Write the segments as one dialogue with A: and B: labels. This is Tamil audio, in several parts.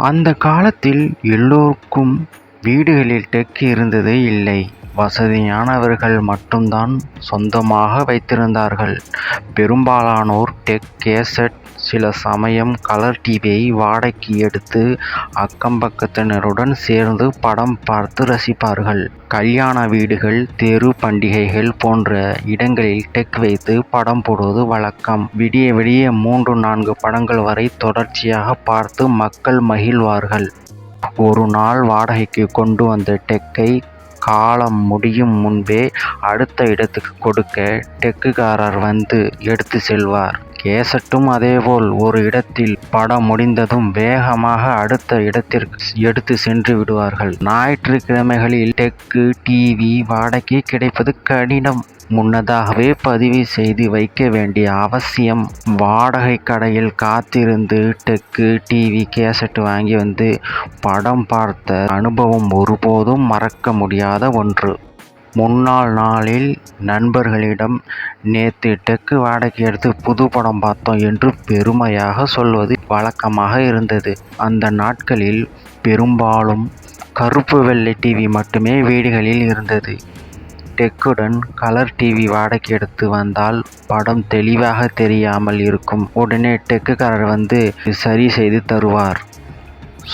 A: அந்த காலத்தில் எல்லோருக்கும் வீடுகளில் டெக் இருந்தது இல்லை. வசதியானவர்கள் மட்டும்தான் சொந்தமாக வைத்திருந்தார்கள். பெரும்பாலானோர் டெக் கேசட் சில சமயம் கலர் டிவியை வாடகைக்கு எடுத்து அக்கம்பக்கத்தினருடன் சேர்ந்து படம் பார்த்து ரசிப்பார்கள். கல்யாண வீடுகள் தெரு பண்டிகைகள் போன்ற இடங்களில் டெக் வைத்து படம் போடுவது வழக்கம். விடிய விடிய மூன்று நான்கு படங்கள் வரை தொடர்ச்சியாக பார்த்து மக்கள் மகிழ்வார்கள். ஒரு நாள் வாடகைக்கு கொண்டு வந்த டெக்கை காலம் முடியும் முன்பே அடுத்த இடத்துக்கு கொடுக்க டெக்குகாரர் வந்து எடுத்து செல்வார். கேசட்டும் அதேபோல் ஒரு இடத்தில் படம் முடிந்ததும் வேகமாக அடுத்த இடத்திற்கு எடுத்து சென்று விடுவார்கள். ஞாயிற்றுக்கிழமைகளில் டெக்கு டிவி வாடகைக்கு கிடைப்பது கடினம். முன்னதாகவே பதிவு செய்து வைக்க வேண்டிய அவசியம். வாடகை கடையில் காத்திருந்து டெக்கு டிவி கேசட் வாங்கி வந்து படம் பார்த்த அனுபவம் ஒருபோதும் மறக்க முடியாத ஒன்று. முன்னாள் நாளில் நண்பர்களிடம் நேற்று டெக்கு வாடகை எடுத்து புது படம் பார்த்தோம் என்று பெருமையாக சொல்வது வழக்கமாக இருந்தது. அந்த நாட்களில் பெரும்பாலும் கருப்பு வெள்ளை டிவி மட்டுமே வீடுகளில் இருந்தது. டெக்குடன் கலர் டிவி வாடகை எடுத்து வந்தால் படம் தெளிவாக தெரியாமல் இருக்கும். உடனே டெக்குக்காரர் வந்து சரி செய்து தருவார்.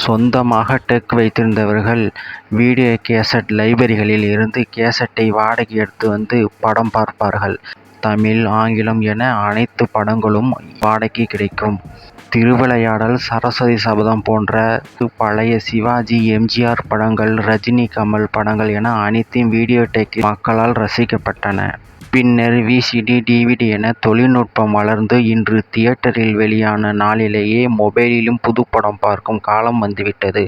A: சொந்தமாக டெக் வைத்திருந்தவர்கள் வீடியோ கேசட் லைப்ரரிகளில் இருந்து கேசட்டை வாடகை எடுத்து வந்து படம் பார்ப்பார்கள். தமிழ் ஆங்கிலம் என அனைத்து படங்களும் வாடகைக்கு கிடைக்கும். திருவிளையாடல் சரஸ்வதி சபதம் போன்ற பழைய சிவாஜி எம். ஜி. ஆர். படங்கள் ரஜினி கமல் படங்கள் என அனைத்தும் வீடியோ டெக்கில் மக்களால் ரசிக்கப்பட்டன. பின்னர் விசிடி டிவிடி என தொழில்நுட்பம் வளர்ந்து இன்று தியேட்டரில் வெளியான நாளிலேயே மொபைலிலும் புதுப்படம் பார்க்கும் காலம் வந்துவிட்டது.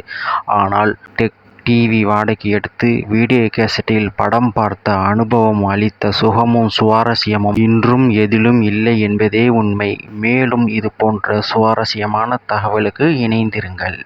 A: ஆனால் டெக் டிவி வாடகை எடுத்து வீடியோ கேசட்டில் படம் பார்த்த அனுபவம் அளித்த சுகமும் சுவாரஸ்யமும் இன்றும் எதிலும் இல்லை என்பதே உண்மை. மேலும் இதுபோன்ற சுவாரஸ்யமான தகவலுக்கு இணைந்திருங்கள்.